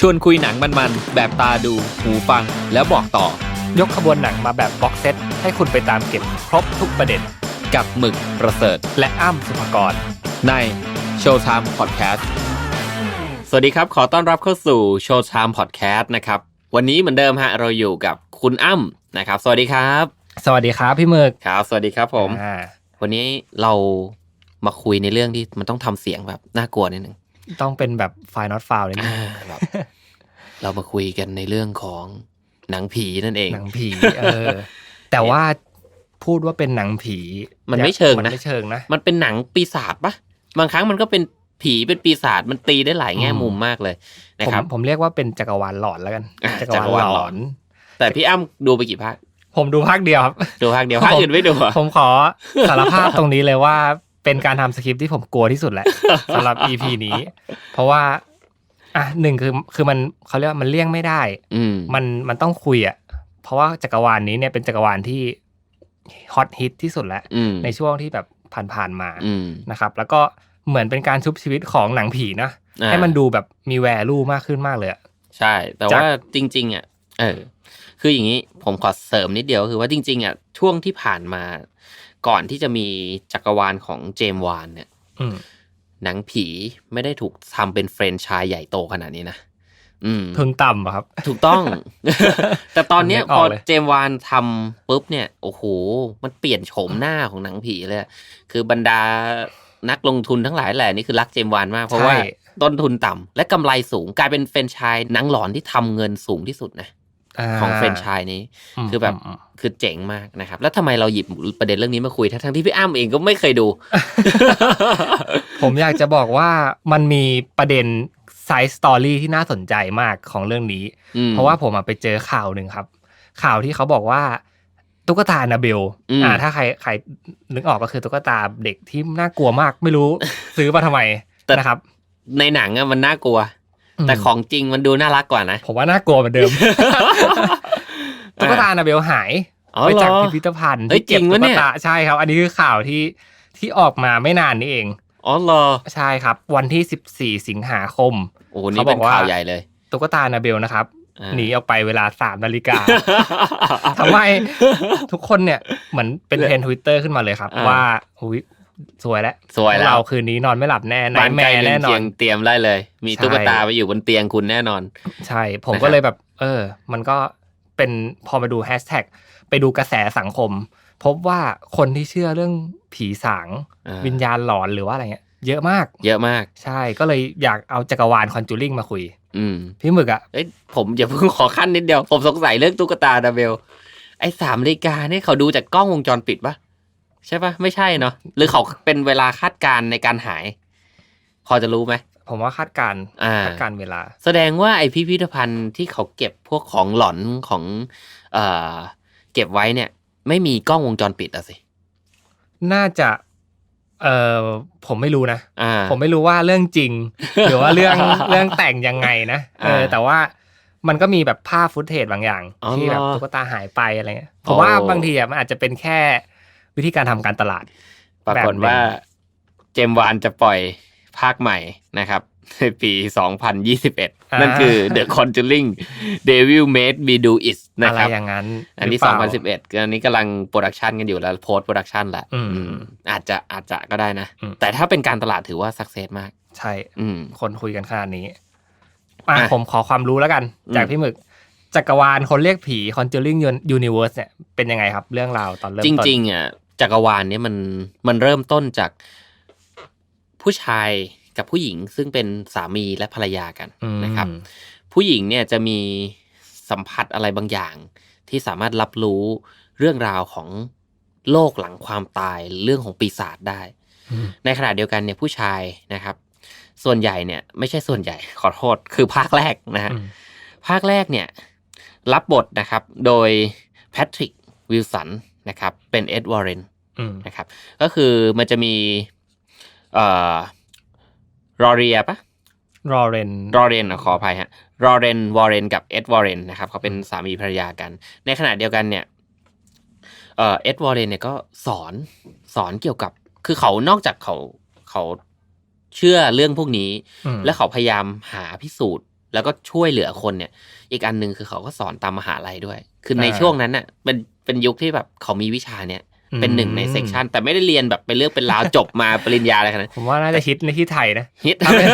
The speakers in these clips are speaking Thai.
ชวนคุยหนังมันๆ แบบตาดู หูฟัง แล้วบอกต่อ ยกขบวนหนังมาแบบบ็อกเซตให้คุณไปตามเก็บครบทุกประเด็น กับหมึกประเสริฐ และอ้ำสุภกร ใน Showtime Podcast สวัสดีครับ ขอต้อนรับเข้าสู่ Showtime Podcast นะครับ วันนี้เหมือนเดิมฮะเราอยู่กับคุณอ้ำนะครับ สวัสดีครับ สวัสดีครับพี่หมึกครับ สวัสดีครับผม อ่าวันนี้เรามาคุยในเรื่องที่มันต้องทำเสียงแบบน่ากลัวนิดนึง ต้องเป็นแบบไฟล์ not file เลยนะอ่าแบบเรามาคุยกันในเรื่องของหนังผีนั่นเอง หนังผี เออ แต่ว่าพูดว่าเป็นหนังผี มันไม่เชิงนะมันไม่เชิงนะ มันเป็นหนังปีศาจปะบางครั้งมันก็เป็นผีเป็นปีศาจมันตีได้หลายแง่อืมมุมมากเลยนะผมครับ ผมเรียกว่าเป็นจักรวาลหลอนแล้วกันอะจักรวาลหลอน แต่พี่อ้ำดูไปกี่ภาคผมดูภาคเดียวครับ ดูภาคเดียวภาคอื่นไม่ดูเหรอผมขอสารภาพตรงนี้เลยว่า เป็นการทำสคริปต์ที่ผมกลัวที่สุดแหละสำหรับ EP นี้ เพราะว่า อะหนึ่งคือคือมันเขาเรียกว่ามันเลี่ยงไม่ได้ อืม มันมันต้องคุยอะ เพราะว่าจักรวาลนี้เนี่ยเป็นจักรวาลที่ฮอตฮิตที่สุดแล้ว อืม ในช่วงที่แบบผ่านๆมาอืม นะครับ แล้วก็เหมือนเป็นการชุบชีวิตของหนังผีนะ อ่า ให้มันดูแบบมีแวลูมากขึ้นมากเลยอะ ใช่ แต่จากว่าจริง ๆ อะ เออ คืออย่างนี้ผมขอเสริมนิดเดียวก็คือว่าจริง ๆ อะ ช่วงที่ผ่านมา ก่อนที่จะมีจักรวาลของเจมส์วานเนี่ยอืมหนังผีไม่ได้ถูกทำเป็นเฟรนไชายใหญ่โตขนาดนี้นะอืมทุนต่ำอะครับ ถูกต้อง แต่ตอนเนี้ยผมนึกอพออกเลยเจมส์วานทำปุ๊บเนี่ย โอ้โห มันเปลี่ยนโฉมหน้าของหนังผีเลยอะคือบรรดานักลงทุนทั้งหลายแหละนี่คือรักเจมส์วานมาก เพราะว่าใช่ต้นทุนต่ำและกำไรสูงกลายเป็นเฟรนไชายหนังหลอนที่ทำเงินสูงที่สุดนะา ของเฟรนไชายนี้มคือแบบมมคือเจ๋งมากนะครับ แล้วทำไมเราหยิบประเด็นเรื่องนี้มาคุยทั้งๆที่พี่อ้ำเองก็ไม่เคยดู ผมอยากจะบอกว่ามันมีประเด็นไซส์สตอรี่ที่น่าสนใจมากของเรื่องนี้อืมเพราะว่าผมอะไปเจอข่าวหนึ่งครับ ข่าวที่เขาบอกว่าตุ๊กตานาเบลอืมอ่า ถ้าใครใครนึกออกก็คือตุ๊กตาเด็กที่น่ากลัวมาก ไม่รู้ซื้อมาทำไมนะครับ ในหนังอะมันน่ากลัว แต่มของจริงมันดูน่ารักกว่านะ ผมว่าน่ากลัวเหมือนเดิมตุ๊กตานาเบลหายอ๋อไปเหรอจากพิพิธภัณฑ์เฮ้ยที่เก็บจริงวะตุ๊เนี่กยตาใช่ครับ อันนี้คือข่าวที่ที่ออกมาไม่นานนี้เองอ๋อเหรอใช่ครับ วันที่14สิงหาคมโอ้โหนี่เป็นเขาบอกว่าข่าวใหญ่เลยตุ๊กตานาเบลนะครับอ่าหนีออกไปเวลาสามนาฬิกาทำไมทุกคนเนี่ยเหมือนเป็นเทรนทวิตเตอร์ขึ้นมาเลยครับอ่าว่าหุย สวยแล้วสวยแล้วเราคืนนี้นอนไม่หลับแน่ไนบ้านแมใกล้ร์เรืแน่อนนอเคียนงเตรียมได้เลย มีใช่ตุ๊กตาไปอยู่บนเตียงคุณแน่นอน ใช่ ผมนะครับก็เลยแบบ เออ มันก็เป็นพอมาดูแฮชแท็กไปดูกระแสสังคม พบว่าคนที่เชื่อเรื่องผีสางอ่าวิญญาณหลอนหรือว่าอะไรเงี้ยเยอะมาก เยอะมาก ใช่ ก็เลยอยากเอาจักรวาลคอนจูริงมาคุย อืมพี่หมึกอะเอ้ยผมอย่าเพิ่งขอขั้นนิดเดียว ผมสงสัยเรื่องตุ๊กตาดาเบล ไอ้สามนาฬิกาเนี่ยเขาดูจากกล้องวงจรปิดปะ ใช่ปะไม่ใช่เนาะหรือเขาเป็นเวลาคาดการณ์ในการหาย พอจะรู้ไหมผมว่าคาดการณ์อ่าคาดการณ์เวลา แสดงว่าไอพิพิธภัณฑ์ที่เขาเก็บพวกของหลอนของ เอ่อเก็บไว้เนี่ย ไม่มีกล้องวงจรปิดอะสิ น่าจะเออผมไม่รู้นะอ่าผมไม่รู้ว่าเรื่องจริง หรือว่าเรื่องเรื่องแต่งยังไงนะเอออ่าแต่ว่ามันก็มีแบบภาพฟุตเทจบางอย่างอ๋อที่แบบเหรอตุ๊กตาหายไปอะไรเงี้ยผโอ้มว่าบางทีอะมันอาจจะเป็นแค่ วิธีการทำการตลาด ปรากฏแบบหนึ่งว่าเจมส์วานจะปล่อยภาคใหม่นะครับในปี 2021 นั่นคือ The Conjuring Devil Made Me Do It นะอะไรครับอย่างนั้น อันนี้หรืเปล่า2011 อันนี้กำลังโปรดักชันกันอยู่แล้วโพสโปรดักชันแหละอืมอืมอาจจะอาจจะก็ได้นะอืมแต่ถ้าเป็นการตลาดถือว่าสักเซสมาก ใช่อืมคนคุยกันขนาดนี้อะอะผมขอความรู้แล้วกันอืมจากพี่หมึก จักรวาลคนเรียกผี Conjuring Universe เนี่ยเป็นยังไงครับเรื่องราวตอนเริ่มจต้นริงๆอะ จักรวาลเนี้ยมันมันเริ่มต้นจากผู้ชายกับผู้หญิงซึ่งเป็นสามีและภรรยากันอืมนะครับ ผู้หญิงเนี่ยจะมีสัมผัสอะไรบางอย่าง ที่สามารถรับรู้เรื่องราวของโลกหลังความตายหรือเรื่องของปีศาจได้อืมในขณะเดียวกันเนี่ยผู้ชายนะครับ ส่วนใหญ่เนี่ย ไม่ใช่ส่วนใหญ่ขอโทษ คือภาคแรกนะฮะอืมภาคแรกเนี่ย รับบทนะครับ โดยแพทริกวิลสัน นะครับเป็นเอ็ดวอร์เรนอืมนะครับก็คือมันจะมีเอ่อรอเรียปะรอเรนรอเรนขออภัยฮะรอเรนวอร์เรนกับเอ็ดวอร์เรนนะครับเขาเป็นสามีภรรยากัน ในขณะเดียวกันเนี่ยเอ่อเอ็ดวอร์เรนเนี่ยก็สอนสอนเกี่ยวกับ คือเขานอกจากเขาเขาเชื่อเรื่องพวกนี้อืมและเขาพยายามหาพิสูจน์ แล้วก็ช่วยเหลือคนเนี่ย อีกอันหนึ่งคือเขาก็สอนตามมหาลัยด้วย คือในอ่าช่วงนั้นน่ะเป็นเป็นยุคที่แบบเขามีวิชาเนี่ยเป็นหนึ่งในเซกชันแต่ไม่ได้เรียนแบบเป็นเรื่องเป็นราวจบมาปริญญาอะไรขนาดนั้นผมว่าน่าจะฮิตในที่ไทยนะฮิตถ้าเป็น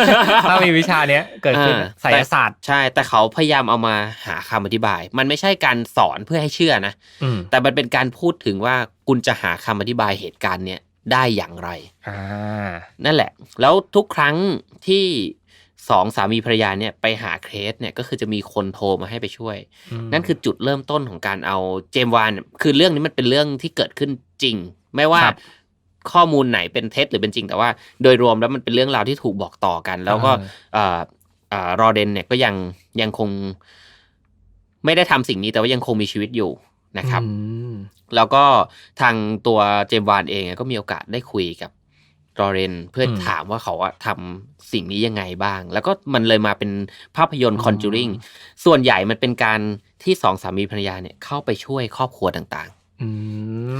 ถ้ามีวิชาเนี้ยเกิดขึ้นอ่าไสยศาสตร์ ใช่ แต่เขาพยายามเอามาหาคำอธิบาย มันไม่ใช่การสอนเพื่อให้เชื่อนะอืมแต่มันเป็นการพูดถึงว่าคุณจะหาคำอธิบายเหตุการณ์เนี่ยได้อย่างไรอ่านั่นแหละ แล้วทุกครั้งที่ สองสามีภรรยาเนี่ยไปหาเคสเนี่ยก็คือจะมีคนโทรมาให้ไปช่วยมนั่นคือจุดเริ่มต้นของการเอาเจมส์วานเนี่ยคือเรื่องนี้มันเป็นเรื่องที่เกิดขึ้นจริง ไม่ว่าครับข้อมูลไหนเป็นเท็จหรือเป็นจริง แต่ว่าโดยรวมแล้วมันเป็นเรื่องราวที่ถูกบอกต่อกัน แล้วก็อ่าเอ่อเอ่อรอเดนเนี่ยก็ยังยังคง ไม่ได้ทำสิ่งนี้แต่ว่ายังคงมีชีวิตอยู่นะครับอืมแล้วก็ทางตัวเจมส์วานเองก็มีโอกาสได้คุยกับ รอเรนเพื่ออมถามว่าเขาอะทำสิ่งนี้ยังไงบ้าง แล้วก็มันเลยมาเป็นภาพยนตร์อืม Conjuring ส่วนใหญ่มันเป็นการที่สองสามีภรรยาเนี่ยเข้าไปช่วยครอบครัวต่างอื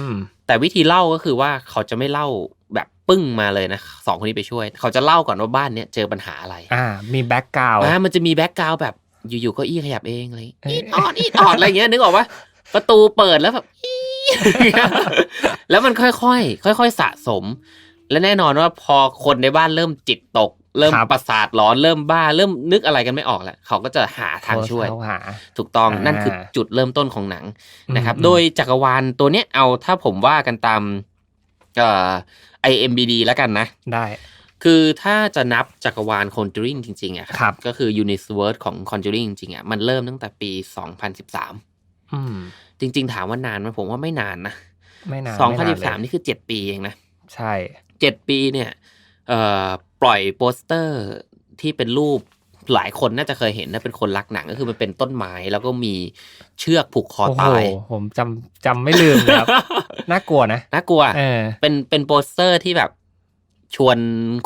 มๆแต่วิธีเล่าก็คือว่าเขาจะไม่เล่าแบบปึ้งมาเลยนะสองคนนี้ไปช่วย เขาจะเล่าก่อนว่าบ้านเนี้ยเจอปัญหาอะไร อ่า มีแบ็กกราวอ่ามันจะมีแบ็กกราวแบบอยู่ๆเก็อี้ขยับเองอะไรอย่างเอ้ยอีดออดอีดออดอะไรอย่างเงี้ยนึกออกปะประตูเปิดแล้วแบบอี๊แล้วมันค่อยๆค่อย ๆ สะสม และแน่นอนว่าพอคนในบ้านเริ่มจิตตก เริ่มครับประสาทร้อนเริ่มบ้า เริ่มนึกอะไรกันไม่ออกแล้วเขาก็จะหาทางช่วยเข้าหาถูกต้องอ่านั่นั่นคือจุดเริ่มต้นของหนังนะครับอืมโดยจักรวาลตัวเนี้ยเอาถ้าผมว่ากันตามเอ่อ IMBD แล้วกันนะได้คือถ้าจะนับจักรวาล Conjuring จริงๆอะครับ ก็คือ Universe ของ Conjuring จริงๆอะมันเริ่มตั้งแต่ปี 2013อืมจริง ๆ ถามว่านานไหมผมว่าไม่นานนะไม่นานไม่นานเลย2013 นี่คือ 7 ปีเองนะ ใช่ 7ปีเนี่ยเอ่อปล่อยโปสเตอร์ที่เป็นรูปหลายคนน่าจะเคยเห็นนะเป็นคนรักหนังก็คือมันเป็นต้นไม้แล้วก็มีเชือกผูกคอโอ้โหตายผมจำจำไม่ลืมเลยครับน่ากลัวนะน่ากลัวเออเป็นเป็นโปสเตอร์ที่แบบชวน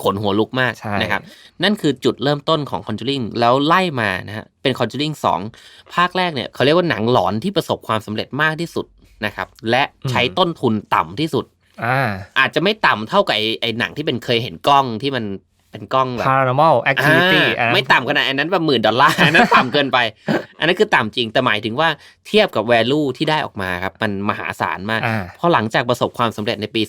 ขนหัวลุกมากใช่นะครับ นั่นคือจุดเริ่มต้นของ Conjuring แล้วไล่มานะฮะเป็น Conjuring 2 ภาคแรกเนี่ยเขาเรียกว่าหนังหลอนที่ประสบความสำเร็จมากที่สุดนะครับ และใช้ต้นทุนต่ำที่สุด อ่าอาจจะไม่ต่ำเท่ากับไอ้ไอ้หนังที่เป็นเคยเห็นกล้องที่มันเป็นกล้องแบบ paranormal activity อ่าอะไม่ต่ำขนาดอันนั้นแบบหมื่นดอลลาร์อันนั้นต่ำเกินไป อันนั้นคือต่ำจริงแต่หมายถึงว่าเทียบกับ value ที่ได้ออกมาครับ มันมหาศาลมากอ่าพอหลังจากประสบความสำเร็จในปี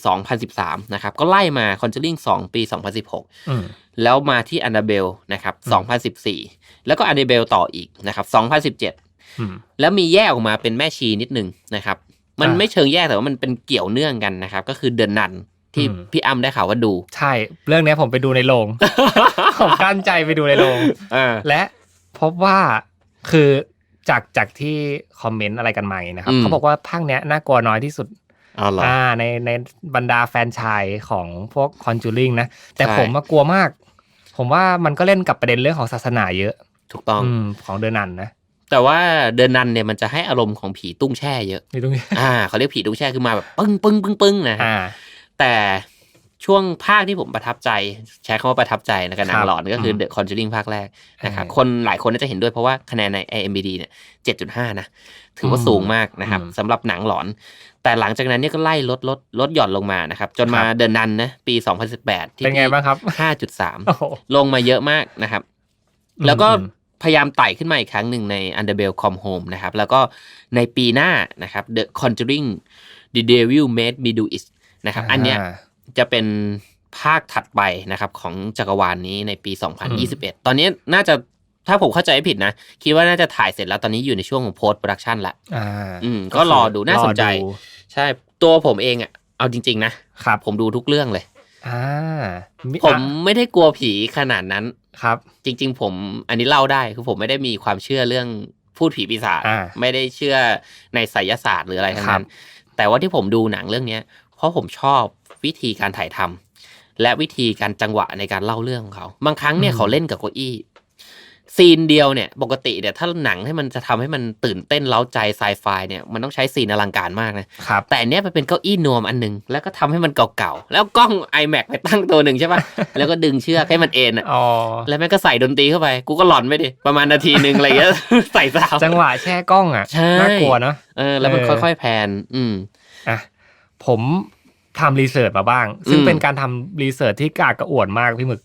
2013 นะครับ ก็ไล่มา Conjuring 2 ปี 2016อืมแล้วมาที่ Annabelle นะครับ 2014 แล้วก็ Annabelle ต่ออีกนะครับ 2017อืมแล้วมีแยกออกมาเป็นแม่ชีนิดนึงนะครับ มันอ่าไม่เชิงแยกแต่ว่ามันเป็นเกี่ยวเนื่องกันนะครับ ก็คือเดินนันที่อืมพี่อ้ำได้ข่าวว่าดู ใช่ เรื่องเนี้ยผมไปดูในโรงผมกั้นใจไปดูในโรงอ่าและพบว่าคือจากจากที่คอมเมนต์อะไรกันมาอย่างนี้นะครับอืมเขาบอกว่าภาคเนี้ยน่ากลัวน้อยที่สุดอ๋อเหรออ่าในในบรรดาแฟนชายของพวกคอนจูริงนะ แต่ใช่ผมมากลัวมาก ผมว่ามันก็เล่นกับประเด็นเรื่องของศาสนาเยอะ ถูกต้องอืมของเดอนันนะ แต่ว่าเดินนันเนี่ยมันจะให้อารมณ์ของผีตุ้งแช่เยอะนี่ตรงนี้อ่าเขาเรียกผีตุ้งแช่คือมาแบบปึ้งปึ้งปึ้งปึ้งนะฮะอ่าแต่ช่วงภาคที่ผมประทับใจ ใช้คำว่าประทับใจในการหนัคงรับหลอนก็คืออืม The Conjuring ภาคแรกนะครับเออคนหลายคนน่าจะเห็นด้วยเพราะว่าคะแนนใน IMDb เนี่ย 7.5 นะ ถือว่าอืมสูงมากนะครับอืมสำหรับหนังหลอน แต่หลังจากนั้นเนี่ยก็ไล่ลดลดลดหย่อนลงมานะครับ จนมาครับเดินนันนะ ปี 2018 ที่เป็นไงบ้างครับ 5.3โอ้โหลงมาเยอะมากนะครับอืมแล้วก็อืม พยายามไต่ขึ้นมาอีกครั้งหนึ่งใน Underbell Come Home นะครับ แล้วก็ในปีหน้านะครับ The Conjuring The Devil Made Me Do It นะครับ อันเนี้ยาจะเป็นภาคถัดไปนะครับ ของจักรวาลนี้ในปี 2021 ตอนนี้น่าจะถ้าผมเข้าใจไม่ผิดนะ คิดว่าน่าจะถ่ายเสร็จแล้วตอนนี้อยู่ในช่วงของ post production ละอ่าอืมก็รอดูน่าสนใจรอดูใช่ตัวผมเองอะเอาจริง ๆ นะครับผมดูทุกเรื่องเลย อ่าผมไม่ได้กลัวผีขนาดนั้นครับ จริง ๆ ผมอันนี้เล่าได้คือผมไม่ได้มีความเชื่อเรื่องพูดผีปีศาจอ่าไม่ได้เชื่อในไสยศาสตร์หรืออะไรทั้งครันั้บนแต่ว่าที่ผมดูหนังเรื่องเนี้ย เพราะผมชอบวิธีการถ่ายทำและวิธีการจังหวะในการเล่าเรื่องของเขา บางครั้งเนี่ยเขาเล่นกับเก้าอี้ ซีนเดียวเนี่ยปกติเนี่ยถ้าหนังให้มันจะทำให้มันตื่นเต้นเล้าใจไซไฟเนี่ยมันต้องใช้ซีนอลังการมากนะครับแต่อันเนี้ยมันเป็นเก้าอี้นวมอันหนึง แล้วก็ทำให้มันเก่าๆ แล้วกล้อง iMac ไปตั้งตัวหนึ่งใช่ปะแล้วก็ดึงเชือกให้มันเอ็นอะอ๋อแล้วแม่งก็ใส่ดนตรีเข้าไป กูก็หลอนไปดิประมาณนาทีหนึ่งอะไรเงี้ยใส่สาวจังหวะแช่กล้องอะใช่น่ากลัวเนาะเออแล้วมันเออค่อยๆแพนอืมอะผมทำรีเสิร์ชมาบ้าง ซึ่งอืมเป็นการทำรีเสิร์ชที่กากกระอ่วนมากพี่หมึก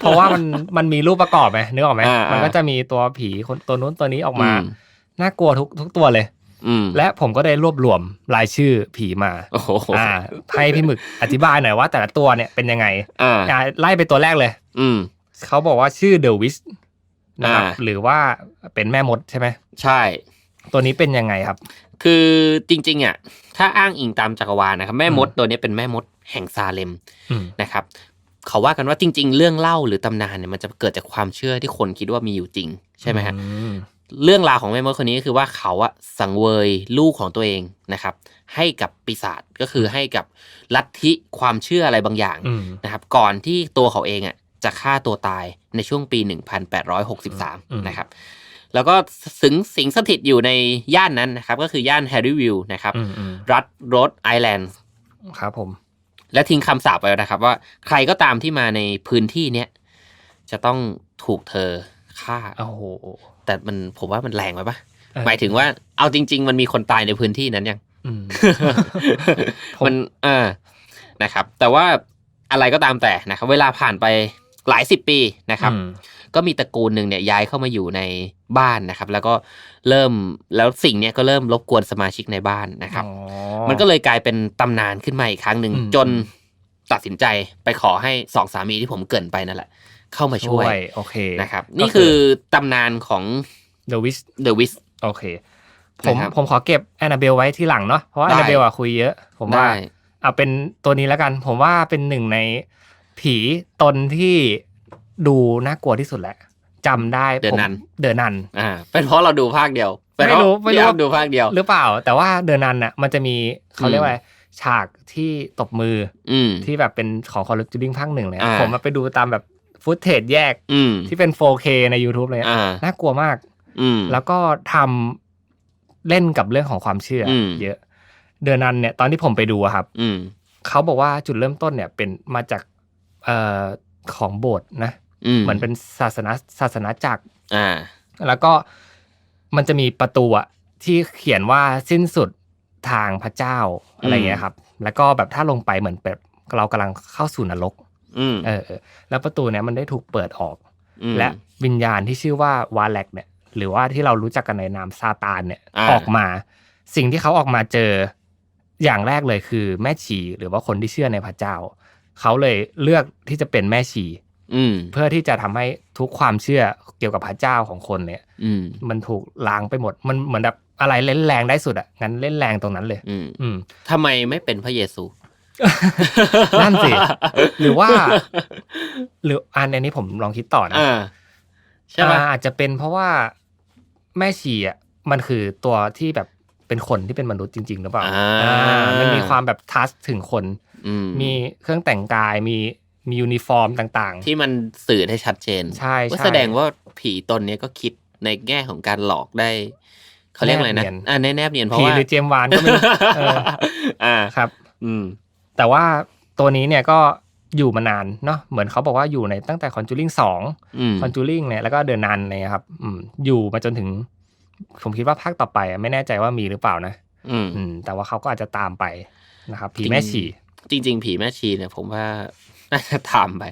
เพราะว่ามันมันมีรูปประกอบไหมนึกออกไหมอ่าอ่ามัมันก็จะมีตัวผีคนตัวนู้นตัวนี้ออกมาอืมน่ากลัวทุกทุกตัวเลยอืมและผมก็ได้รวบรวมรายชื่อผีมาโอ้โหอ่าให้พี่หมึกอธิบายหน่อยว่า แต่ละตัวเนี่ยเป็นยังไงอ่าอ่าไล่ไปตัวแรกเลย อืมเขาบอกว่าชื่อเดอะวิสนะครับอ่าหรือว่าเป็นแม่มดใช่ไหมใช่ ตัวนี้เป็นยังไงครับ คือจริงๆอะถ้าอ้างอิงตามจักรวาลนะครับแม่มดอืมตัวนี้เป็นแม่มดแห่งซาเลมอืมนะครับ เขาว่ากันว่าจริง ๆ เรื่องเล่าหรือตำนานเนี่ยมันจะเกิดจากความเชื่อที่คนคิดว่ามีอยู่จริง ใช่ไหมฮะอืมเรื่องราวของแม่มดคนนี้ก็คือว่าเขาอะสังเวยลูกของตัวเองนะครับ ให้กับปีศาจก็คือให้กับลัทธิความเชื่ออะไรบางอย่างอืมนะครับ ก่อนที่ตัวเขาเองอะจะฆ่าตัวตายในช่วงปีอืม1863 นะครับ แล้วก็สิงสิงสถิตอยู่ในย่านนั้นนะครับ ก็คือย่านแฮร์รี่วิลล์นะครับอืมอืมรัฐโรดไอแลนด์ครับผม และทิ้งคำสาปไว้นะครับ ว่าใครก็ตามที่มาในพื้นที่เนี้ยจะต้องถูกเธอฆ่าโอ้โหแต่มันผมว่ามันแรงไปปะเออหมายถึงว่าเอาจริง ๆ มันมีคนตายในพื้นที่นั้นยังอืมผมมันเออนะครับ แต่ว่าอะไรก็ตามแต่นะครับ เวลาผ่านไปหลายสิบปีนะครับอืม ก็มีตระกูลหนึ่งเนี่ยย้ายเข้ามาอยู่ในบ้านนะครับ แล้วก็เริ่มแล้วสิ่งเนี้ยก็เริ่มรบกวนสมาชิกในบ้านนะครับอ๋อมันก็เลยกลายเป็นตำนานขึ้นมาอีกครั้งหนึ่งอืมจนตัดสินใจไปขอให้สองสามีที่ผมเกรินไปนั่นแหละ เข้ามาช่วยโอเคนะครับก็นี่คือตำนานของ The Wish The Wiz โอเค ผมนะครับผมขอเก็บแอนนาเบลไว้ที่หลังเนาะเพราะว่าได้แอนนาเบลอะคุยเยอะ ผมว่าได้เอาเป็นตัวนี้แล้วกัน ผมว่าเป็นหนึ่งในผีตนที่ ดูน่ากลัวที่สุดแหละจำได้เดือนผมนั้นเดือนนันอ่าเป็นเพราะเราดูภาคเดียวเป็นเพไม่รู้ราะไม่รู้พี่อ้ำดูภาคเดียว หรือเปล่า แต่ว่าเดือนนันน่ะ มันจะมีเขาอืมเรียกว่าฉากที่ตบมือ อืมที่แบบเป็นของคอร์จูริงภาคหนึ่งเลยอะอ่าผมมาไปดูตามแบบฟุตเทจแยกอืมที่เป็น 4K ใน YouTube เลยอะอ่าน่ากลัวมากอืมแล้วก็ทำเล่นกับเรื่องของความเชื่ออมเยอะ เดือนนั้นเนี่ยตอนที่ผมไปดูอะครับอืมเขาบอกว่าจุดเริ่มต้นเนี่ยเป็นมาจากเอ่อของโบสถ์นะอืม เหมือนเป็นศาสนาศาสนาจักรอ่า แล้วก็มันจะมีประตูอะที่เขียนว่าสิ้นสุดทางพระเจ้าอะไรเงี้ยครับ แล้วก็แบบถ้าลงไปเหมือนแบบเรากำลังเข้าสู่นรกอืมเออเออแล้วประตูเนี่ยมันได้ถูกเปิดออกอืมและวิญญาณที่ชื่อว่าวาแลกเนี่ย หรือว่าที่เรารู้จักกันในนามซาตานเนี่ยอ่าออกมา สิ่งที่เขาออกมาเจออย่างแรกเลยคือแม่ชีหรือว่าคนที่เชื่อในพระเจ้า เขาเลยเลือกที่จะเป็นแม่ชีอืม เพื่อที่จะทำให้ทุกความเชื่อเกี่ยวกับพระเจ้าของคนเนี่ยอืมมันถูกล้างไปหมด มันเหมือนแบบอะไรเล่นแรงได้สุดอะงั้นเล่นแรงตรงนั้นเลย อืมอืมทำไมไม่เป็นพระเยซูนั่นสิหรือว่า หรืออันอันนี้ผมลองคิดต่อนะอ่าใช่ไหมอ่าอาจจะเป็นเพราะว่าแม่ชีอะมันคือตัวที่แบบเป็นคนที่เป็นมนุษย์จริง ๆ หรือเปล่าอ่าอ่ามันมีความแบบทัชถึงคนอืมมีเครื่องแต่งกายมี มียูนิฟอร์มต่างที่มันสื่อได้ชัดเจน ใช่ว่าใช่แสดงว่าผีตนเนี้ยก็คิดในแง่ของการหลอกได้ เขาเรียกอะไรนะแนบเนียนอ่าแนบเนียนเพๆราะผีว่าหรือเจมส์วานก็ไม่รู้เอออ่าครับ อืม แต่ว่าตัวนี้เนี่ยก็อยู่มานานเนาะเหมือนเขาบอกว่าอยู่ในตั้งแต่คอนจูริงสองอืมคอนจูริงเนี่ยแล้วก็เดินนันเนี่ยครับ อืม อยู่มาจนถึง ผมคิดว่าภาคต่อไปอะไม่แน่ใจว่ามีหรือเปล่านะอืมอืมแต่ว่าเขาก็อาจจะตามไปนะครับ ผีจริงแม่ชีจริง ๆ ผีแม่ชีเนี่ยผมว่า น่าจะทำไป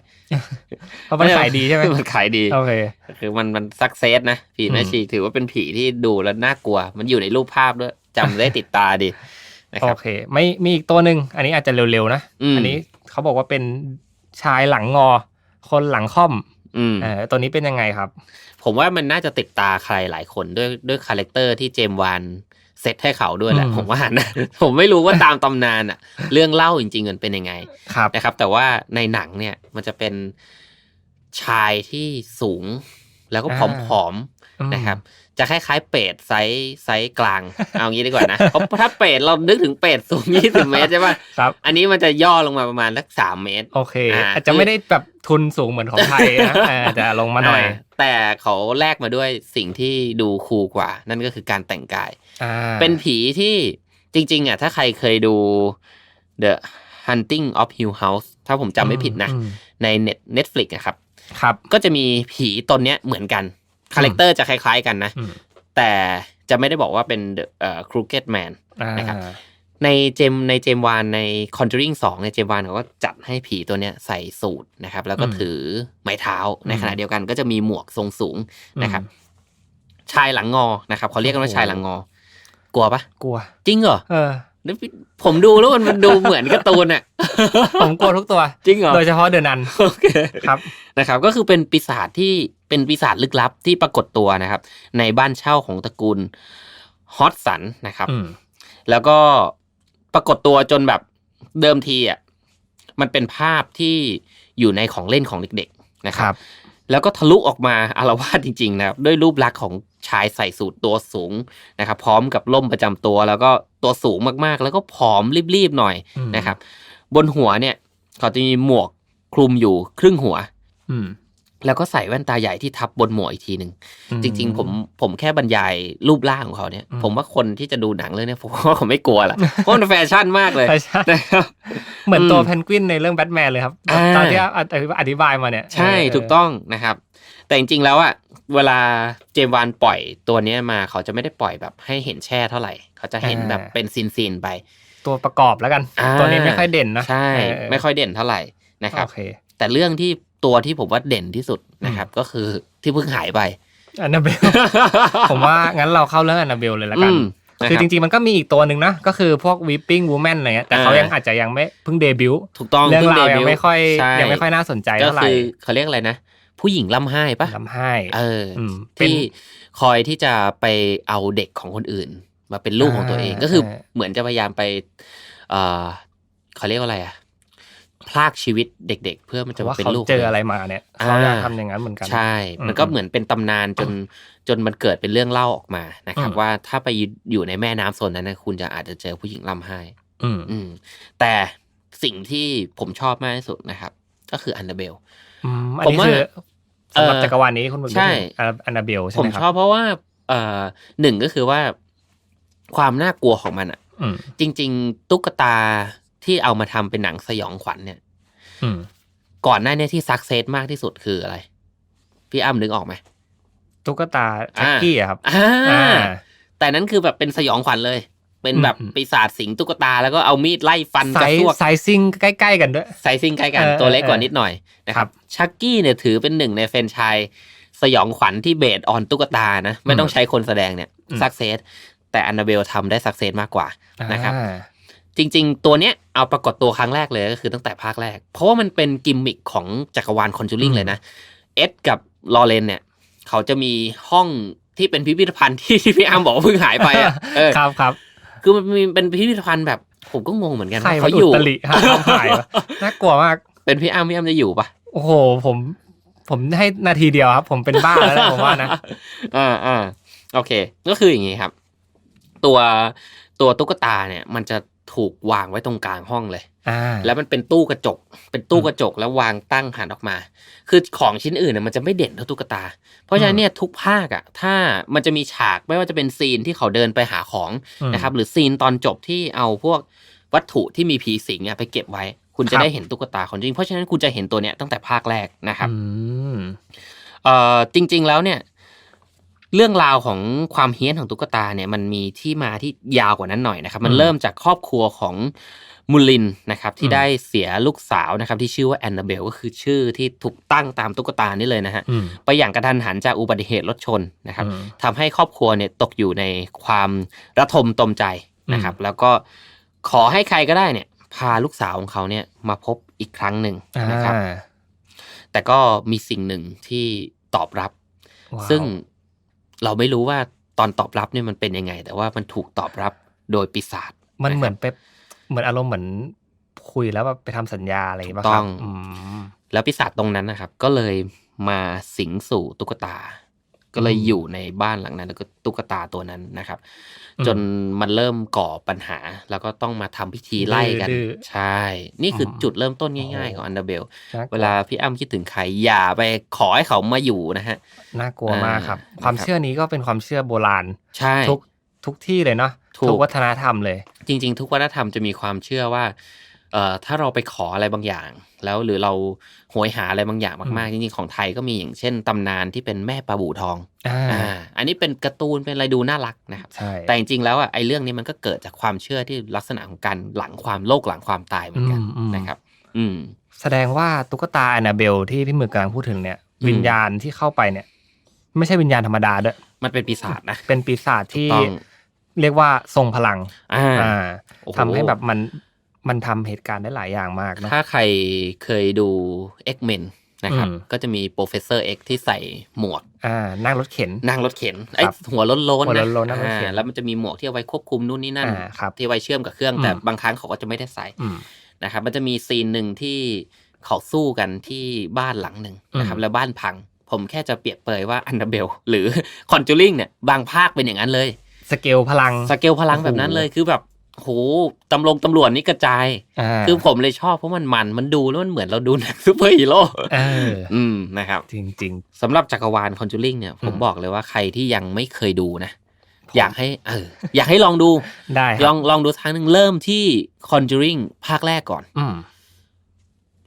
เพราะมันขายดีใช่ไหมมันขายดีโอเคคือมันมันสักเซสนะผีแม่อืมชีถือว่าเป็นผีที่ดูแล้วน่ากลัว มันอยู่ในรูปภาพด้วยจำได้ติดตาดีนะคโอรับเค ไม่มีอีกตัวหนึ่งอันนี้อาจจะเร็วๆนะอืมนนี้เขาบอกว่าเป็นชายหลังงอ คนหลังค่อมอืมเออตัวนี้เป็นยังไงครับ ผมว่ามันน่าจะติดตาใครหลายคนด้วยด้วยคาแรคเตอร์ที่เจมส์วาน เซตให้เขาด้วยแหละอืมผมว่านะผมไม่รู้ว่าตามตำนานอะเรื่องเล่าจริง ๆ มันเป็นยังไงครับนะครับ แต่ว่าในหนังเนี่ยมันจะเป็นชายที่สูงแล้วก็ผอ่าอมๆนะครับ จะคล้ายๆ เป็ดไซส์ไซส์กลาง เอางี้ดีกว่านะเพราะถ้าเป็ดเรานึกถึงเป็ดสูง20เมตรใช่ป่ะครับอันนี้มันจะย่อลงมาประมาณสักสามเมตร โอเคอ่าอาจจะไม่ได้แบบทุนสูงเหมือนของไทยนะเออแต่ลงมาหน่อยาแต่เขาแลกมาด้วยสิ่งที่ดูคูลกว่า นั่นก็คือการแต่งกายอ่าเป็นผีที่จริง ๆอะถ้าใครเคยดู The Hunting of Hill House ถ้าผมจำไม่ผิดนะอืมใน Net Netflix อะครับ ครับ ก็จะมีผีตนเนี้ยเหมือนกัน คาแรคเตอร์จะคล้าย ๆกันนะอืมแต่จะไม่ได้บอกว่าเป็น The เอ่อ Crooked Man อ่านะครับในเจมในเจมวานใน Conjuring 2ในเจมวานเขาก็จัดให้ผีตัวเนี้ยใส่สูทนะครับ แล้วก็อืมถือไม้เท้าในอืมขณะเดียวกันก็จะมีหมวกทรงสูงนะครับ ชายหลังงอนะครับเขาเรียกกันว่าโอ้โหชายหลังงอ กลัวปะกลัว จริงเหรอเออแล้วพี่ผมดูแล้วมันมันดูเหมือนการ์ตูนอะผมกลัวทุกตัว จริงเหรอโดยเฉพาะเดือนนันโอเคครับนะครับ ก็คือเป็นปีศาจที่ เป็นปีศาจลึกลับที่ปรากฏตัวนะครับ ในบ้านเช่าของตระกูลฮอตสันนะครับอืมแล้วก็ปรากฏตัวจนแบบเดิมทีอะมันเป็นภาพที่อยู่ในของเล่นของเด็กๆนะคครัรับบแล้วก็ทะลุออกมาอารวาสจริงๆนะครับ ด้วยรูปลักษณ์ของชายใส่สูทตัวสูงนะครับ พร้อมกับล่มประจำตัว แล้วก็ตัวสูงมากๆ แล้วก็ผอมรีบๆหน่อยอืมนะครับ บนหัวเนี่ย เขาจะมีหมวกคลุมอยู่ครึ่งหัวอืม แล้วก็ใส่แว่นตาใหญ่ที่ทับบนหมวกอีกทีหนึ่งอืมจริง ๆ ผมผมแค่บรรยายรูปร่างของเขาเนี่ยอืมผมว่าคนที่จะดูหนังเรื่องเนี้ยผมว่าผมไม่กลัวละเพราะมันแฟชั่นมากเลยใช่ใช่นะครับเหมือนตัวอืมเพนกวินในเรื่องแบทแมนเลยครับอ่าตอนที่อธิบายมาเนี่ย ใช่เถูกต้องนะครับ แต่จริง ๆ แล้วอะเวลาเจมส์วานปล่อยตัวเนี้ยมาเขาจะไม่ได้ปล่อยแบบให้เห็นแช่เท่าไหร่ เขาจะเห็นแบบเป็นซีนๆไป ตัวประกอบแล้วกันอ่าตัวนี้ไม่ค่อยเด่นนะใช่เออไม่ค่อยเด่นเท่าไหร่นะครับโอเคแต่เรื่องที่ ตัวที่ผมว่าเด่นที่สุดนะครับ ก็คือที่เพิ่งหายไปอันนาเบลผมว่างั้นเราเข้าเรื่องอันนาเบลเลยละกันอืมนะคือรับจริงๆ มันก็มีอีกตัวหนึ่งนะ ก็คือพวก Weeping Woman อะไรเงี้ยแต่เขาอ่ายัยังอาจจะยังไม่เพิ่งเดบิวต์ถูกต้องเรื่องราวพิ่ยังเดบิวต์ไม่ค่อยใช่ยังไม่ค่อยน่าสนใจก็เท่าไหร่คือเขาเรียกอะไรนะ ผู้หญิงล่ำไห้ปะทำให้เอออมเป็นที่คอยที่จะไปเอาเด็กของคนอื่น มาเป็นลูกของตัวเองอ่าก็คือใช่เหมือนจะพยายามไป เออเขาเรียกว่าอะไรอะ พลากชีวิตเด็ก ๆ เพื่อมันเพจะราะมาว่าเป็นเขาลูกเจออะไรมาเนี่ยเขาอยากอ่าทำอย่างนั้นเหมือนกันใช่อืมมันก็เหมือนเป็นตำนานจนจนมันเกิดเป็นเรื่องเล่าออกมานะครับอืมว่าถ้าไปอยู่ในแม่น้ำโซนนั้นนะคุณจะอาจจะเจอผู้หญิงล่ำไห้อืมอืมแต่สิ่งที่ผมชอบมากที่สุดนะครับ ก็คืออันเดอร์เบลอืมอันผมนี้ว่าคือสำหรับเอ่อจักรวาลนี้คุณบุญใช่อันนาเบลใช่ผไหมมคชรัอบเพราะว่าเอ่อหนึ่งก็คือว่าความน่ากลัวของมันอะอืมจริง ๆ ตุ๊กตาที่เอามาทำเป็นหนังสยองขวัญเนี่ยอืม ก่อนหน้าเนี้ที่ซักเซสมากที่สุดคืออะไร พี่อ้ำนึกออกไหมตุ๊กตาชักกี้อะครับอ่าอ่าแต่นั้นคือแบบเป็นสยองขวัญเลย เป็นแบบอืมปีศาจสิงตุ๊กตา แล้วก็เอามีดไล่ฟันไซกระส์ซวกไซซิ่งใกล้ๆกันด้วยไซซิ่งใกล้กันเออตัวเล็กกว่าเออนิดหน่อยนะครัครับบชักกี้เนี่ยถือเป็นหนึ่งในแฟรนไชายสยองขวัญที่เบสออนตุ๊กตานะ ไม่ต้องใช้คนแสดงเนี่ยอืมสักเซสแต่อันนาเบลทำได้สักเซสมากกว่านะครับอ่า จริง ๆ ตัวเนี้ยเอาปรากฏตัวครั้งแรกเลยก็คือตั้งแต่ภาคแรก เพราะว่ามันเป็นกิมมิคของจักรวาลคอนจูริงอืมเลยนะ เอ็ดกับลอเรนเนี่ยเขาจะมีห้องที่เป็นพิพิธภัณฑ์ที่ที่พี่อาร์มบอกว่าเพิ่งหายไปอะเออครับครับ คือมันมีเป็นพิพิธภัณฑ์แบบผมก็งงเหมือนกันใครว่าเขาเขาออยู่ยู่ตลิฮะเขาถ่ายวะน่ากลัวมาก เป็นพี่อาร์มพี่อาร์มจะอยู่ปะโอ้โห ผมผมให้นาทีเดียวครับ ผมเป็นบ้าแล้วนะผมว่านะอ่าอ่าโอเค ก็คืออย่างนี้ครับ ตัวตัวตุ๊กตาเนี่ย มันจะ ถูกวางไว้ตรงกลางห้องเลยอ่าแล้วมันเป็นตู้กระจก เป็นตู้กระจกแล้ววางตั้งหันออกมา คือของชิ้นอื่นน่ะมันจะไม่เด่นเท่าตุ๊กตา เพราะฉะนั้นเนี่ยทุกภาคอะ ถ้ามันจะมีฉากไม่ว่าจะเป็นซีนที่เขาเดินไปหาของอืมนะครับ หรือซีนตอนจบที่เอาพวกวัตถุที่มีผีสิงอะไปเก็บไว้ คุณคจะรับได้เห็นตุ๊กตาของจริง เพราะฉะนั้นคุณจะเห็นตัวเนี้ยตั้งแต่ภาคแรกนะครับอืมเอ่อจริง ๆ แล้วเนี่ย เรื่องราวของความเฮี้ยนของตุ๊กตาเนี่ยมันมีที่มาที่ยาวกว่านั้นหน่อยนะครับ มันอืมเริ่มจากครอบครัวของมูลินนะครับที่อืมได้เสียลูกสาวนะครับที่ชื่อว่าแอนนาเบลก็คือชื่อที่ถูกตั้งตามตุ๊กตานี่เลยนะฮะอืมไปอย่างกระทันหันจากอุบัติเหตุรถชนนะครับอืมทำให้ครอบครัวเนี่ยตกอยู่ในความระทมตมใจนะครับ แล้วก็ขอให้ใครก็ได้เนี่ย พาลูกสาวของเขาเนี่ยมาพบอีกครั้งหนึ่งอ่านะครับ แต่ก็มีสิ่งหนึ่งที่ตอบรับว้าวซึ่ง เราไม่รู้ว่าตอนตอบรับเนี่ยมันเป็นยังไง แต่ว่ามันถูกตอบรับโดยปีศาจมันเหมือะนไปเหมือนอารมณ์เหมือนคุยแล้วแบบไปทำสัญญาอะไรอย่างเงี้ยถูป่ะกคต้รัอบงอืมแล้วปีศาจตรงนั้นนะครับ ก็เลยมาสิงสู่ตุ๊กตา ก็เลยอืมอยู่ในบ้านหลังนั้น แล้วก็ตุ๊กตาตัวนั้นนะครับอืมจนมันเริ่มก่อปัญหา แล้วก็ต้องมาทำพิธีไล่กันดื้อใช่ นี่คืออมจุดเริ่มต้นง่ายๆโอ้โหของอันเดอร์เบลน่ากลัวเวลาพี่อ้ำคิดถึงใครอย่าไปขอให้เขามาอยู่นะฮะ น่ากลัวมากครับอ่าความนะครับเชื่อนี้ก็เป็นความเชื่อโบราณ ใช่ทุกทุกที่เลยเนาะถูกทุกวัฒนธรรมเลย จริง ๆ ทุกวัฒนธรรมจะมีความเชื่อว่าเอ่อ ถ้าเราไปขออะไรบางอย่าง แล้วหรือเราโหยหาอะไรบางอย่างมากๆจริงๆของไทยก็มีอย่างเช่นตำนานที่เป็นแม่ปลาบูทองอ่าอ่าอันนี้เป็นการ์ตูนเป็นอะไรดูน่ารักนะครับใช่แต่จริงๆแล้วอะไอ้เรื่องนี้มันก็เกิดจากความเชื่อที่ลักษณะของการหลังความโลกหลังความตายเหมือนกันอืมอืมนะครับ อืมแสดงว่าตุ๊กตาแอนนาเบลที่พี่หมึกกำลังพูดถึงเนี่ยอืมวิญญาณที่เข้าไปเนี่ย ไม่ใช่วิญญาณธรรมดาด้วยมันเป็นปีศาจนะเป็นปีศาจที่ต้องเรียกว่าทรงพลังอ่าอ่าโอ้โหทำให้แบบมัน มันทำเหตุการณ์ได้หลายอย่างมากเนาะถ้าใครเคยดู X-Men นะครับอืมก็จะมีโปรเฟสเซอร์ X ที่ใส่หมวกอ่านั่งรถเข็น นั่งรถเข็นไอ้ครับหัวโล้นๆหัวนะโล้นๆนั่งรถเข็นอ่าแล้วมันจะมีหมวกที่เอาไว้ควบคุมนู่นนี่นั่นอ่าครับที่ไว้เชื่อมกับเครื่องอืมแต่บางครั้งเขาก็จะไม่ได้ใส่อืมนะครับมันจะมีซีนหนึ่งที่เขาสู้กันที่บ้านหลังหนึ่งนะครับอืมแล้วบ้านพัง ผมแค่จะเปรียบเปรยว่าอันนาเบลหรือคอนจูริงเนี่ยบางภาคเป็นอย่างนั้นเลย สเกลพลังสเกลพลังแบบนั้นเลยคือแบบ โหตำรวจตำรวจนี่กระจายอ่าคือผมเลยชอบเพราะมันมัน มันดูแล้วมันเหมือนเราดูหนังซูเปอร์ฮีโร่เอออืมนะครับ จริงสำหรับจักรวาลคอนจูริงเนี่ยผมอืมบอกเลยว่าใครที่ยังไม่เคยดูนะอยากให้เอออยากให้ลองดูๆได้คลรัอบงลองดูทางหนึ่งเริ่มที่ Conjuring ภาคแรกก่อน อืม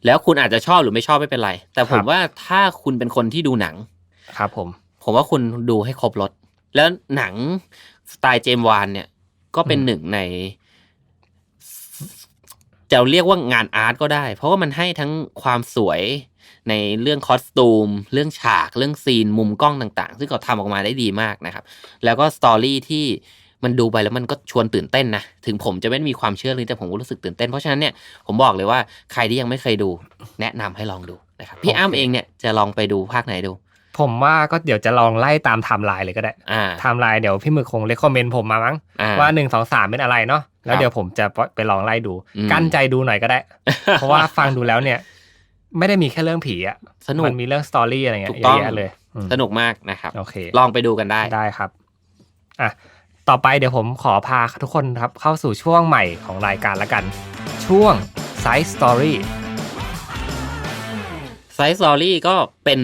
แล้วคุณอาจจะชอบหรือไม่ชอบไม่เป็นไร แต่ผครัมบว่าถ้าคุณเป็นคนที่ดูหนัง ครับผม ผมว่าคุณดูให้ครบรถ แล้วหนังสไตล์เจมส์วานเนี่ย ก็เป็นอืมหนึ่งใน จะเรียกว่างานอาร์ตก็ได้ เพราะว่ามันให้ทั้งความสวยในเรื่องคอสตูม เรื่องฉาก เรื่องซีน มุมกล้องต่าง ๆ ซึ่งเขาทำออกมาได้ดีมากนะครับ แล้วก็สตอรี่ที่มันดูไปแล้วมันก็ชวนตื่นเต้นนะ ถึงผมจะไม่ได้มีความเชื่อเลยแต่ผมก็รู้สึกตื่นเต้น เพราะฉะนั้นเนี่ยผมบอกเลยว่าใครที่ยังไม่เคยดู แนะนำให้ลองดูนะครับ พี่โอเคอ้ำเองเนี่ยจะลองไปดูภาคไหนดู ผมว่าก็เดี๋ยวจะลองไล่ตามไทม์ไลน์เลยก็ได้อ่าไทม์ไลน์เดี๋ยวพี่หมึกคงเลคคอมเมนต์ผมมามั้งอ่ว่าหนึ่งสองสามเป็นอะไรเนาะแล้ครัวบเดี๋ยวผมจะไปลองไล่ดูอืมกั้นใจดูหน่อยก็ได้ เพราะว่าฟังดูแล้วเนี่ย ไม่ได้มีแค่เรื่องผีอะสนุกมันมีเรื่องสตอรี่อะไรเงี้ถูยกเยต้องอะแยะเลยอืมสนุกมากนะครับโอเคลองไปดูกันได้ได้ครับอะต่อไปเดี๋ยวผมขอพาทุกคนครับเข้าสู่ช่วงใหม่ของรายการละกัน ช่วง Side Story ไซส์ s อรี่ก็เป็น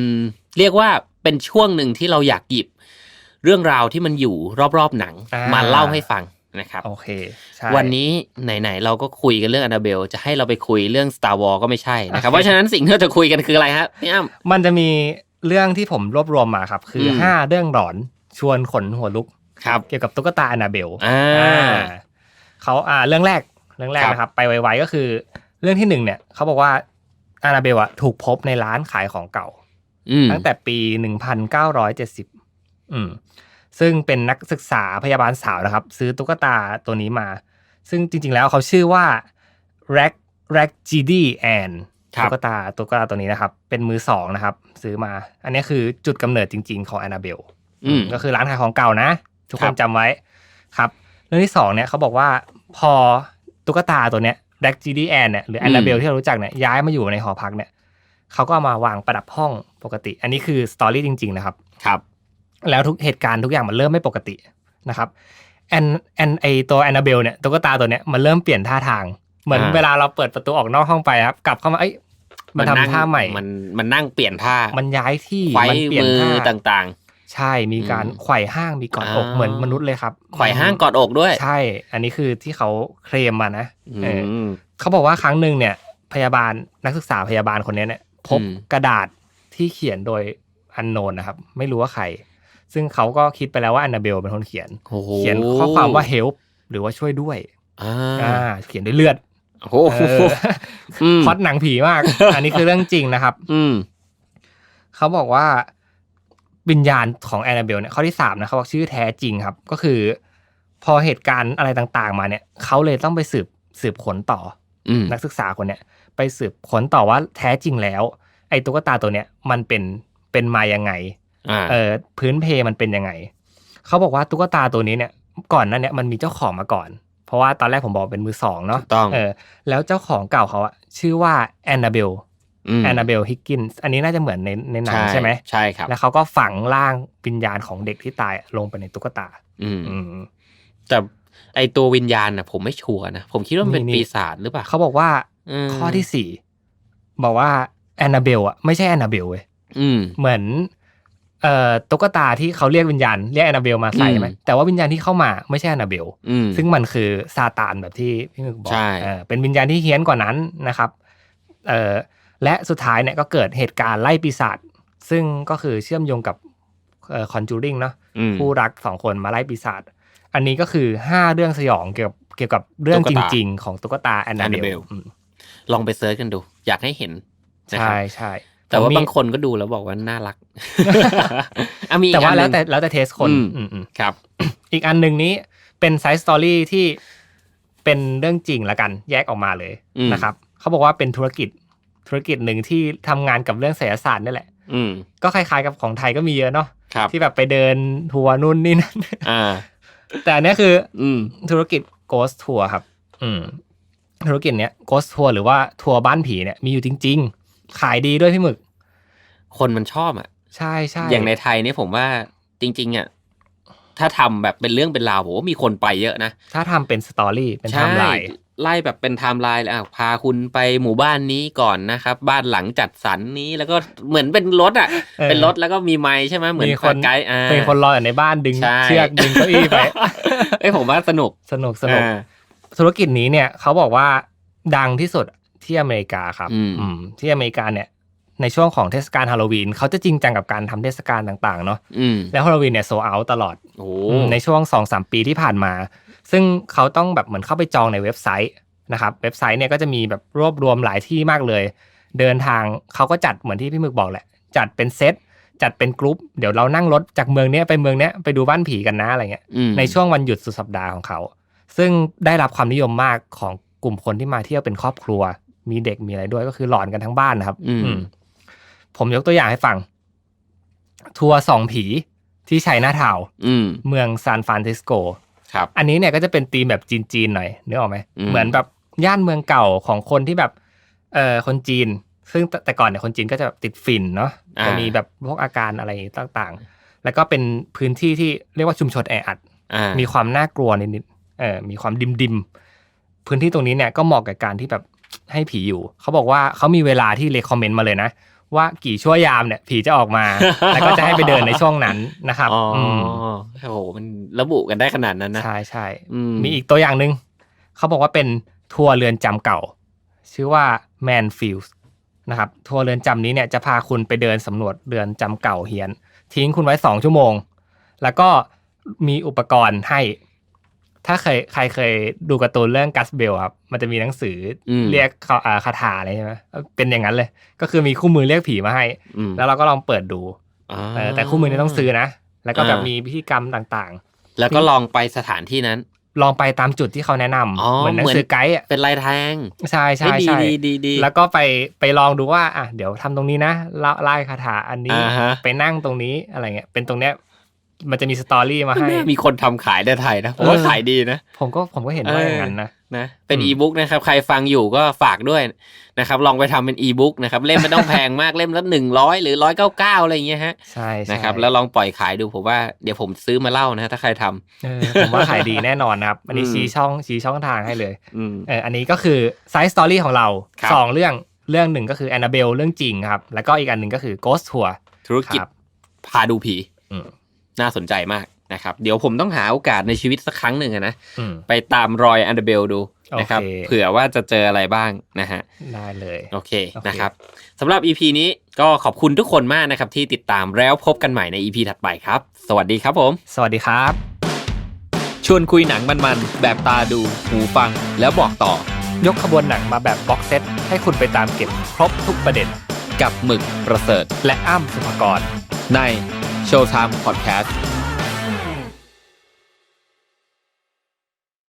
เรียกว่าเป็นช่วงหนึ่งที่เราอยากหยิบ เรื่องราวที่มันอยู่รอบๆหนังอ่ามมาเล่าให้ฟังนะครับโอเคใช่วันนี้ไหนๆเราก็คุยกันเรื่องอนาเบลจะให้เราไปคุยเรื่อง Star Wars ก็ไม่ใช่นะครับเพราะฉะนั้นสิ่งที่เราจะคุยกันคืออะไรครับพี่อ้ำมันจะมีเรื่องที่ผมรวบรวมมาครับ คืออมห้าเรื่องหลอนชวนขนหัวลุกครับเกี่ยวกับตุ๊กตาอนาเบลอ่าอ่าเขาอ่าเรื่องแรกเรื่องแรกครับนะครับไปไวๆก็คือ เรื่องที่หนึ่งเนี่ยเขาบอกว่าอานาเบลอะถูกพบในร้านขายของเก่าอืม ตั้งแต่ปี 1970อืมซึ่งเป็นนักศึกษาพยาบาลสาวนะครับ ซื้อตุ๊กตาตัวนี้มา ซึ่งจริง ๆ แล้วเขาชื่อว่า Rack Rack g d and ครับตุ๊กตาตุ๊กตาตัวนี้นะครับ เป็นมือสองนะครับ ซื้อมา อันนี้คือจุดกำเนิดจริง ๆ ของแอนนาเบลอืมก็คือร้านขายของเก่านะ ทุกคครันบจำไว้ครับ เรื่องที่สองเนี่ยเขาบอกว่าพอตุ๊กตาตัวเนี้ยแร็กจีดีแอนเนี่ยหรือแอนนาเบลที่เรารู้จักเนี่ยย้ายมาอยู่ในหอพักเนี่ยเขาก็เอามาวางประดับห้อง ปกติ อันนี้คือสตอรี่จริง ๆ นะครับ ครับ แล้วทุกเหตุการณ์ทุกอย่างมันเริ่มไม่ปกตินะครับแอนแอนไอตัวแอนนาเบลเนี่ยตุ๊กตาตัวเนี้ยมันเริ่มเปลี่ยนท่าทาง เหมือนอ่าเวลาเราเปิดประตูออกนอกห้องไปครับ กลับเข้ามาเอ้ยมันนั่งทำท่าใหม่ มันมันนั่งเปลี่ยนท่า มันย้ายที่ไขว้มันเปลี่ยนมือท่าต่างใช่มีการอืมไขว่ห้างมีกอดอกอ่าเหมือนมนุษย์เลยครับๆไขว่ห้างกอดอกด้วย ใช่ อันนี้คือที่เขาเคลมมานะอืเออมเขาบอกว่าครั้งหนึ่งเนี่ย พยาบาลนักศึกษาพยาบาลคนนี้เนี่ยพบอืมกระดาษ ที่เขียนโดยอันโนนนะครับ ไม่รู้ว่าใคร ซึ่งเขาก็คิดไปแล้วว่าแอนนาเบลเป็นคนเขียนโอ้โหเขียนข้อความว่า help หรือว่าช่วยด้วยอ่าอ่าเขียนด้วยเลือดโอ้โหเอออืมพล็อดหนังผีมาก อันนี้คือเรื่องจริงนะครับ อืมเขาบอกว่าวิญญาณของแอนนาเบลเนี่ยข้อที่สามนะเขาบอกชื่อแท้จริงครับ ก็คือ พอเหตุการณ์อะไรต่างๆ มาเนี่ย เขาเลยต้องไปสืบสืบขนต่ออืมนักศึกษาคนเนี้ยไปสืบขนต่อว่าแท้จริงแล้ว ไอ้ตุ๊กตาตัวเนี้ยมันเป็นเป็นมายังไงอ่าเออพื้นเพมันเป็นยังไงเขาบอกว่าตุ๊กตาตัวนี้เนี่ย ก่อนหนั้นเนี่ยมันมีเจ้าของมาก่อน เพราะว่าตอนแรกผมบอกเป็นมือสองเนาะถูกต้องเออ แล้วเจ้าของเก่าเขาอะชื่อว่าแอนนาเบลมแอนนาเบลฮิกกินส์อันนี้น่าจะเหมือนในในหนังใช่ไหมใช่ครับ แล้วเขาก็ฝังร่างวิญญาณของเด็กที่ตายลงไปในตุ๊กตา อืมอืมแต่ไอตัววิญญาณน่ะผมไม่ชัวร์นะ ผมคิดว่ามันเป็นนี่ปีศาจหรือเปล่าเขาบอกว่ามข้อที่สี่บอกว่า แอนนาเบลอะไม่ใช่แอนนาเบลเว้ยอืมเหมือนเอ่อตุ๊กตาที่เขาเรียกวิญญาณเรียกแอนนาเบลมาใส่อืมใช่ไหมแต่ว่าวิญญาณที่เข้ามาไม่ใช่แอนนาเบลอืมซึ่งมันคือซาตานแบบที่พี่มึกบอกใช่เออเป็นวิญญาณที่เฮี้ยนกว่านั้นนะครับเอ่อและสุดท้ายเนี่ยก็เกิดเหตุการณ์ไล่ปีศาจซึ่งก็คือเชื่อมโยงกับเอ่อคอนจูริงเนาะอืมคู่รักสองคนมาไล่ปีศาจอันนี้ก็คือห้าเรื่องสยองเกี่ยวกับเกี่ยวกับเรื่องตุ๊จกตาริง ๆ ของตุ๊กตาแอนนาเบล Annabelle ลองไปเซิร์ชกันดู อยากให้เห็นนะค ใช่รับใช่แต่ว่ามีบางคนก็ดูแล้วบอกว่าน่ารักอะมีอีกแต่ว่าอันหแล้นึ่วงแต่แล้วแต่เทสคนอืมอืมอืมครับ อีกอันหนึ่งนี้เป็นไซส์สตอรี่ที่เป็นเรื่องจริงละกันแยกออกมาเลยอืมนะครับเขาบอกว่าเป็นธุรกิจธุรกิจหนึ่งที่ทำงานกับเรื่องศิลศาสตร์นี่แหละ อืมก็คล้ายๆกับของไทยก็มีเยอะเนาะครับที่แบบไปเดินทัวร์นู่นนี่นั่นอ่าแต่อันเนี้ยคือ อืมธุรกิจ Ghost Tour ครับ อืมธุรกิจเนี้ย Ghost Tour หรือว่าทัวร์บ้านผีเนี่ยมีอยู่จริง ๆ ขายดีด้วยพี่หมึก คนมันชอบอะ ใช่ใช่อย่างในไทยเนี่ยผมว่าจริง ๆอะถ้าทำแบบเป็นเรื่องเป็นราวผมว่ามีคนไปเยอะนะ ถ้าทำเป็นสตอรี่เป็นไทใช่ม์ไลน์ไล่แบบเป็นไทม์ไลน์เลยอะพาคุณไปหมู่บ้านนี้ก่อนนะครับ บ้านหลังจัดสรรนี้แล้วก็เหมือนเป็นรถอะเออเป็นรถแล้วก็มีไม้ใช่ไหมเหมือนมีคนไกด์อ่าเป็นคนรออยู่ในบ้านดึงใช่เชือกดึงเก้าอี้ไปเอ้ยผมว่าสนุกสนุกสนุกอ่าธุรกิจนี้เนี่ยเขาบอกว่าดังที่สุด ที่อเมริกาครับอืมอืมที่อเมริกาเนี่ย ในช่วงของเทศกาลฮาโลวีนเขาจะจริงจังกับการทำเทศกาลต่างๆ เนาะอืมแล้วฮาโลวีนเนี่ยโซเอาตลอดโอ้อืมในช่วง2อสปีที่ผ่านมา ซึ่งเขาต้องแบบเหมือนเข้าไปจองในเว็บไซต์นะครับ เว็บไซต์เนี่ยก็จะมีแบบรวบรวมหลายที่มากเลย เดินทางเขาก็จัดเหมือนที่พี่หมึกบอกแหละ จัดเป็นเซตจัดเป็นกรุ๊ปเดี๋ยวเรานั่งรถจากเมืองเนี้ยไปเมืองเนี้ยไปดูบ้านผีกันนะอะไรเงี้ยอืมในช่วงวันหยุดสุดสัปดาห์ของเขา ซึ่งได้รับความนิยมมากของกลุ่มคนที่มาเที่ยวเป็นครอบครัว มีเด็กมีอะไรด้วยก็คือหลอนกันทั้งบ้านนะครับ อืมอืมผมยกตัวอย่างให้ฟัง ทัวร์สองผีที่ชัยนาทาวน์อืมเมืองซานฟรานซิสโกครับ อันนี้เนี่ยก็จะเป็นธีมแบบจีนๆหน่อยนึกออกไหมอืมเหมือนแบบย่านเมืองเก่าของคนที่แบบเอ่อคนจีน ซึ่งแต่แต่ก่อนเนี่ยคนจีนก็จะแบบติดฝิ่นเนาะอ่าจะมีแบบพวกอาการอะไรต่างๆ แล้วก็เป็นพื้นที่ที่เรียกว่าชุมชนแออัดอ่ามีความน่ากลัวนิดๆเออมีความดิมดิมๆพื้นที่ตรงนี้เนี่ยก็เหมาะกับการที่แบบ ให้ผีอยู่ เขาบอกว่าเขามีเวลาที่เลคคอมเมนต์มาเลยนะ ว่ากี่ชั่วยามเนี่ยผีจะออกมา แล้วก็จะให้ไปเดินในช่วงนั้นนะครับอ๋ออมโอ้โหมันระบุกันได้ขนาดนั้นนะ ใช่ใช่อืมมีอีกตัวอย่างหนึ่งเขาบอกว่าเป็นทัวร์เรือนจำเก่า ชื่อว่า Manfield นะครับทัวร์เรือนจำนี้เนี่ยจะพาคุณไปเดินสำรวจเรือนจำเก่าเฮียน ทิ้งคุณไว้สองชั่วโมง แล้วก็มีอุปกรณ์ให้ ถ้าเคยใครเคยดูการ์ตูนเรื่องกัสเบลครับ มันจะมีหนังสืออมเรียกเขาอ่าคาถาอะไรใช่ไหมเป็นอย่างนั้นเลย ก็คือมีคู่มือเรียกผีมาให้อืมแล้วเราก็ลองเปิดดูอ่าเออแต่คู่มือนี้ต้องซื้อนะ แล้วก็แบบอ่ามีมีพิธีกรรมต่างแล้วก็ลองไปสถานที่นั้นๆลองไปตามจุดที่เขาแนะนำอ๋อเหมือนหนังสือไกด์อะเป็นลายแทงใช่ใช่เฮ้ยดีใช่ดีดีดีแล้วก็ไปไปลองดูว่าอะเดี๋ยวทำตรงนี้นะไล่ไล่คาถาอันนี้อ่าฮะไปนั่งตรงนี้อะไรเงี้ยเป็นตรงเนี้ย มันจะมีสตอรี่มาให้ มีคนทำขายในไทยนะ ผมว่าเออขายดีนะ ผมก็ผมก็เห็นว่าอย่างนั้นนะนะ เป็นอืมอีบุ๊กนะครับ ใครฟังอยู่ก็ฝากด้วยนะครับ ลองไปทำเป็นอีบุ๊กนะครับ เล่มไม่ต้องแพงมาก เล่มละหนึ่งร้อยหรือร้อยเก้าเก้าอะไรอย่างเงี้ยฮะ ใช่ใช่นะครับ แล้วลองปล่อยขายดูผมว่าเดี๋ยวผมซื้อมาเล่านะ ถ้าใครทำเออผมว่าขายดีแน่นอนนะครับ อันนี้อืมชี้ช่องชี้ช่องทางให้เลยอืมเอออันนี้ก็คือไซส์สตอรี่ของเราครับสองเรื่อง เรื่องหนึ่งก็คือแอนนาเบลเรื่องจริงครับ แล้วก็อีกอันหนึ่งก็คือ Ghost Tour ธุรกิจครับพาดูผีอืม น่าสนใจมากนะครับ เดี๋ยวผมต้องหาโอกาสในชีวิตสักครั้งหนึ่งอะนะอืมไปตามรอยอันเดอร์เบลดูนะครับโอเคเผื่อว่าจะเจออะไรบ้างนะฮะได้เลยโอเคโอเคนะครับสำหรับ EP นี้ก็ขอบคุณทุกคนมากนะครับที่ติดตามแล้วพบกันใหม่ใน EP ถัดไปครับ สวัสดีครับผม สวัสดีครับ ชวนคุยหนังมันๆ แบบตาดู หูฟังแล้วบอกต่อ ยกขบวนหนังมาแบบบ็อกเซตให้คุณไปตามเก็บครบทุกประเด็น กับหมึกประเสริฐและอ้ำสุภกรใน Showtime Podcast